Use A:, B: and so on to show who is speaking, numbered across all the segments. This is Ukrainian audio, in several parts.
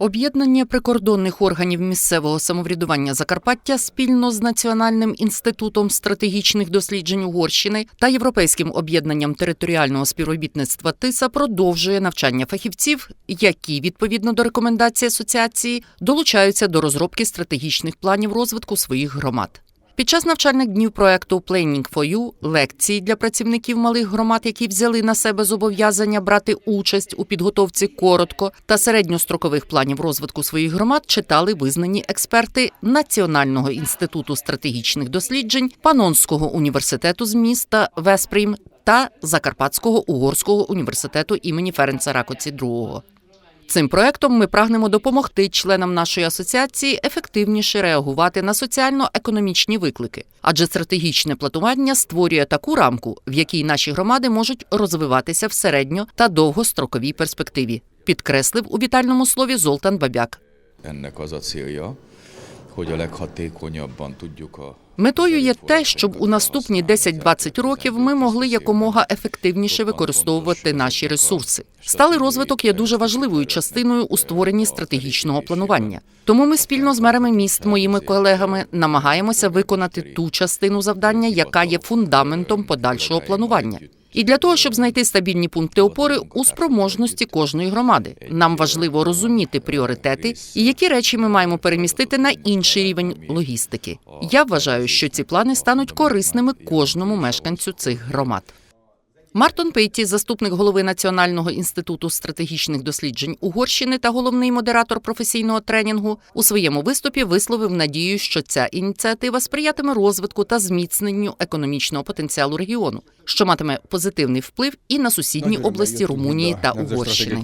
A: Об'єднання прикордонних органів місцевого самоврядування Закарпаття спільно з Національним інститутом стратегічних досліджень Угорщини та Європейським об'єднанням територіального співробітництва ТИСА продовжує навчання фахівців, які відповідно до рекомендацій асоціації долучаються до розробки стратегічних планів розвитку своїх громад. Під час навчальних днів проекту Planning for You лекції для працівників малих громад, які взяли на себе зобов'язання брати участь у підготовці коротко та середньострокових планів розвитку своїх громад, читали визнані експерти Національного інституту стратегічних досліджень Панонського університету з міста Веспрім та Закарпатського угорського університету імені Ференца Ракоці II. Цим проектом ми прагнемо допомогти членам нашої асоціації ефективніше реагувати на соціально-економічні виклики, адже стратегічне платування створює таку рамку, в якій наші громади можуть розвиватися в середньо та довгостроковій перспективі, підкреслив у вітальному слові Золтан Бабяк.
B: Hogy a leghatékonyabban tudjuk a
A: Метою є те, щоб у наступні 10-20 років ми могли якомога ефективніше використовувати наші ресурси. Сталий розвиток є дуже важливою частиною у створенні стратегічного планування. Тому ми спільно з мерами міст, моїми колегами, намагаємося виконати ту частину завдання, яка є фундаментом подальшого планування. І для того, щоб знайти стабільні пункти опори у спроможності кожної громади, нам важливо розуміти пріоритети і які речі ми маємо перемістити на інший рівень логістики. Я вважаю, що ці плани стануть корисними кожному мешканцю цих громад. Мартон Пейті, заступник голови Національного інституту стратегічних досліджень Угорщини та головний модератор професійного тренінгу, у своєму виступі висловив надію, що ця ініціатива сприятиме розвитку та зміцненню економічного потенціалу регіону, що матиме позитивний вплив і на сусідні області Румунії та Угорщини.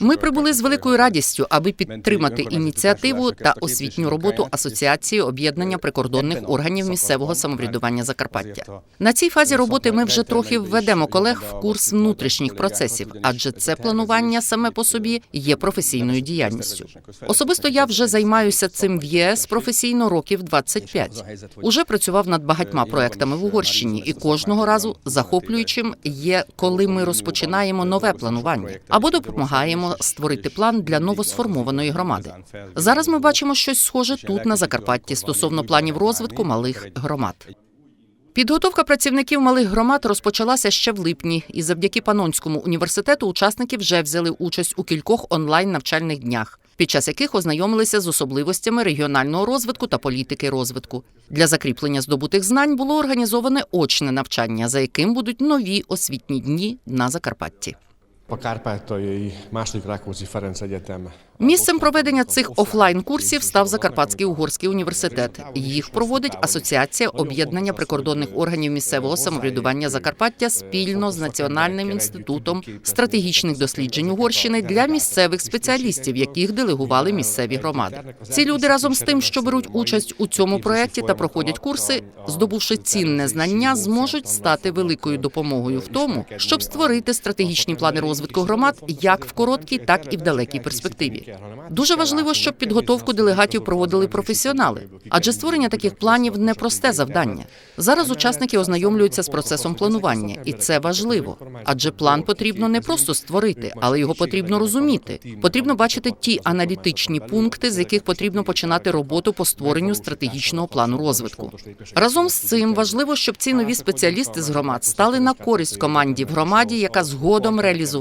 A: Ми прибули з великою радістю, аби підтримати ініціативу та освітню роботу Асоціації об'єднання прикордонних органів місцевого самоврядування Закарпаття. На цій фазі роботи ми вже трохи введемо колег в курс внутрішніх процесів, адже це планування саме по собі є професійною діяльністю. Особисто я вже займаюся цим в ЄС професійно років 25. Уже працював над багатьма проектами в Угорщині, і кожного разу захоплюючим є, коли ми розпочинаємо нове планування або допомагаємо створити план для новосформованої громади. Зараз ми бачимо щось схоже тут на Закарпатті стосовно планів розвитку малих громад. Підготовка працівників малих громад розпочалася ще в липні, і завдяки Панонському університету учасники вже взяли участь у кількох онлайн навчальних днях, під час яких ознайомилися з особливостями регіонального розвитку та політики розвитку. Для закріплення здобутих знань було організоване очне навчання, за яким будуть нові освітні дні на Закарпатті.
C: A Kárpátaljai második Rákóczi Ferenc
A: Місцем проведення цих офлайн курсів став Закарпатський угорський університет. Їх проводить Асоціація об'єднання прикордонних органів місцевого самоврядування Закарпаття спільно з Національним інститутом стратегічних досліджень Угорщини для місцевих спеціалістів, яких делегували місцеві громади. Ці люди разом з тим, що беруть участь у цьому проєкті та проходять курси, здобувши цінне знання, зможуть стати великою допомогою в тому, щоб створити стратегічні плани розвитку громад як в короткій, так і в далекій перспективі. Дуже важливо, щоб підготовку делегатів проводили професіонали, адже створення таких планів непросте завдання. Зараз учасники ознайомлюються з процесом планування, і це важливо. Адже план потрібно не просто створити, але його потрібно розуміти. Потрібно бачити ті аналітичні пункти, з яких потрібно починати роботу по створенню стратегічного плану розвитку. Разом з цим важливо, щоб ці нові спеціалісти з громад стали на користь команді в громаді, яка згодом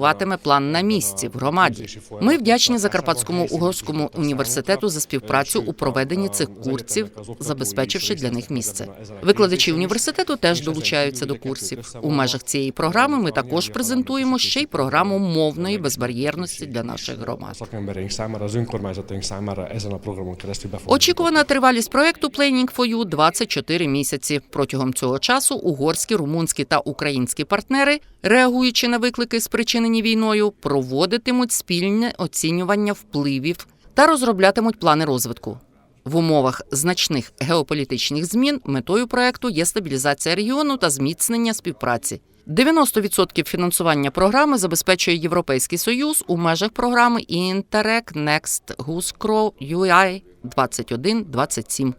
A: реалізуватиме план на місці в громаді. Ми вдячні Закарпатському угорському університету за співпрацю у проведенні цих курсів, забезпечивши для них місце. Викладачі університету теж долучаються до курсів. У межах цієї програми ми також презентуємо ще й програму мовної безбар'єрності для наших громад. Очікувана тривалість проекту Planning for You – 24 місяці. Протягом цього часу угорські, румунські та українські партнери, реагуючи на виклики, спричинені війною, проводитимуть спільне оцінювання впливів та розроблятимуть плани розвитку. В умовах значних геополітичних змін метою проекту є стабілізація регіону та зміцнення співпраці. 90% фінансування програми забезпечує Європейський Союз у межах програми Interreg Next Goose Crow UI 21-27.